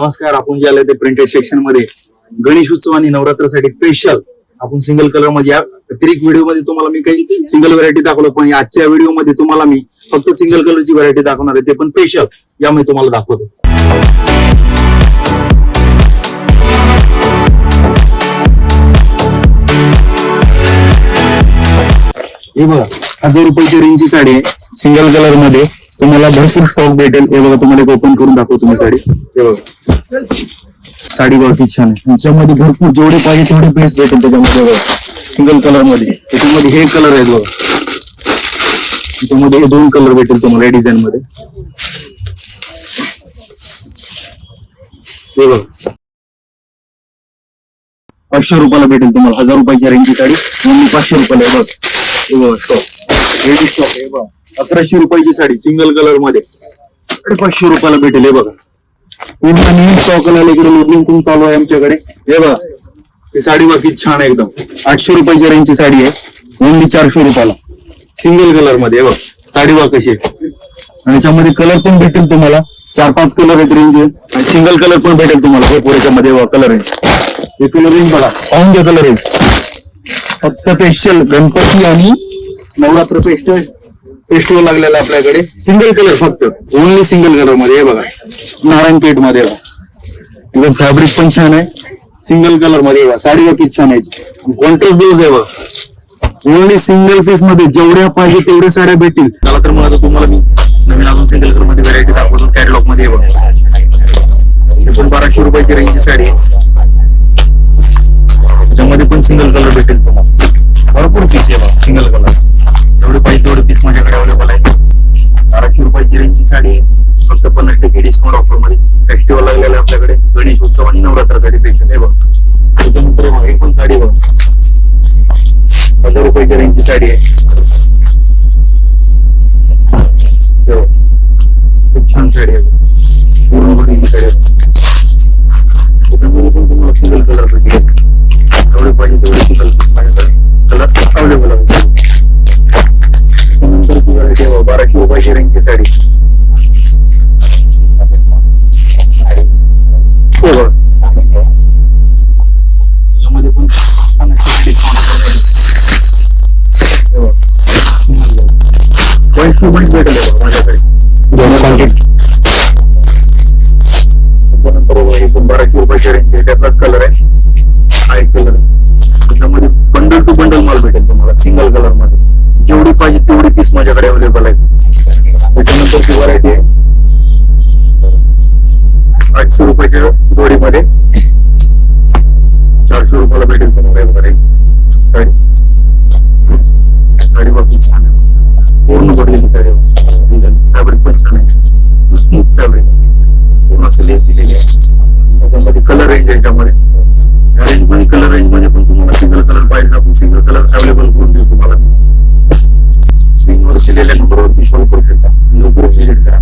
नमस्कार आपण जे आले ते प्रिंटेड सेक्शनमध्ये. गणेश उत्सव आणि नवरात्रासाठी स्पेशल आपण सिंगल कलरमध्ये या अतिरिक्त व्हिडिओमध्ये तुम्हाला मी काही सिंगल व्हरायटी दाखवलं पण आजच्या व्हिडिओमध्ये तुम्हाला मी फक्त सिंगल कलरची व्हरायटी दाखवणार आहे. ते पण स्पेशल यामुळे तुम्हाला दाखवतो. हे बघा हजार रुपयाची रेंजची साडी आहे सिंगल कलरमध्ये. तुम्हाला भरपूर स्टॉक भेटेल. हे बघा तुम्हाला एक ओपन करून दाखवतो मी साडी. हे बघा. साडी बघा किती छान आहे. त्याच्यामध्ये भरपूर जेवढे पाहिजे तेवढे बेस्ट भेटेल त्याच्यामध्ये. बघा. सिंगल कलरमध्ये. त्याच्यामध्ये हे कलर आहेत बघा. त्याच्यामध्ये हे दोन कलर भेटेल तुम्हाला या डिझाईन मध्ये. हे बघा. पाचशे रुपयाला भेटेल तुम्हाला. हजार रुपयाची रेंजची साडी. पाचशे रुपयाला आहे. बघ. हे बघा. स्टॉक रेडी स्टॉक हे बघा. अकराशे रुपयाची साडी सिंगल कलरमध्ये. आणि पाचशे रुपयाला भेटेल हे बघा. पूर्ण न्यू स्टॉक आला इकडे लोडिंग पण चालू आहे आमच्याकडे? हे बघा. ही साडी बघा छान आहे एकदम. आठशे रुपयाची रेंजची साडी आहे. ओनली चारशे रुपयाला. सिंगल कलरमध्ये बघ. साडी बघा कशी आहे. आणि याच्यामध्ये कलर पण भेटेल तुम्हाला. चार पाच कलर आहेत रेंज आणि सिंगल कलर पण भेटेल तुम्हाला. हे पुढेच्या मध्ये कलर आहे. हे कलर रेंज बघा. पाहून घ्या कलर रेंज फक्त स्पेशल गणपती आणि नवरात्र फेस्टिवल फेस्टिवल लागलेला आपल्याकडे. सिंगल कलर फक्त. ओनली सिंगल कलरमध्ये हे बघा. नारायण पेठमध्ये. बघा. एकदम फॅब्रिक पण छान आहे. सिंगल कलरमध्ये बघा. साडी बघा किती छान आहे. कॉन्ट्रास्ट ब्लाऊज आहे बघा. ओनली सिंगल पीसमध्ये जेवढ्या पाहिजे तेवढ्या साड्या भेटतील. त्याला तर मग आता तुम्हाला मी नवीन अजून सिंगल कलरमध्ये व्हरायटी दाखवतो. कॅटलॉगमध्ये बघा. पण बाराशे रुपयाची रेंजची साडी आहे. त्याच्यामध्ये पण सिंगल कलर भेटेल तुम्हाला. डिस्काउंट ऑफरमध्ये फेस्टिवल लागलेला आपल्याकडे. गणेश उत्सव आणि नवरात्रासाठी पेक्षा आहे बघ. त्याच्यानंतर बघ बघा, पण साडी बघ. हजार रुपयाच्या रेंजची साडी आहे. खूप छान साडी आहे. पूर्ण बघ साडी आहे. त्याच्यामध्ये पण तुम्हाला सिंगल कलर पाहिजे तेवढे सिंगल माझ्याकडे कलर अवेलेबल आहे. त्यानंतर ती व्हरायटी आहे बाराशे रुपयाची रेंजची साडी. Point टू point भेटेल माझ्याकडे त्याच्यानंतर बघा, हे बाराशे रुपयाची रेंज आहे त्यातलाच कलर आहे हा एक कलर आहे त्याच्यामध्ये बंडल टू बंडल माल भेटेल तुम्हाला सिंगल कलरमध्ये जेवढी पाहिजे तेवढी पीस माझ्याकडे अवेलेबल आहे त्याच्यानंतर ती व्हरायटी आहे आठशे रुपयाच्या जोडीमध्ये चारशे रुपयाला भेटेल तुम्हाला यामध्ये दिलेली आहे. त्याच्यामध्ये कलर रेंज याच्यामध्ये. या रेंजमध्ये कलर रेंजमध्ये पण तुम्हाला सिंगल कलर पाहिजे आपण सिंगल कलर अवेलेबल करून देऊ तुम्हाला स्क्रीनवर दिलेल्या नंबरवर तुम्ही कॉल करू शकता. लवकर विजिट करा.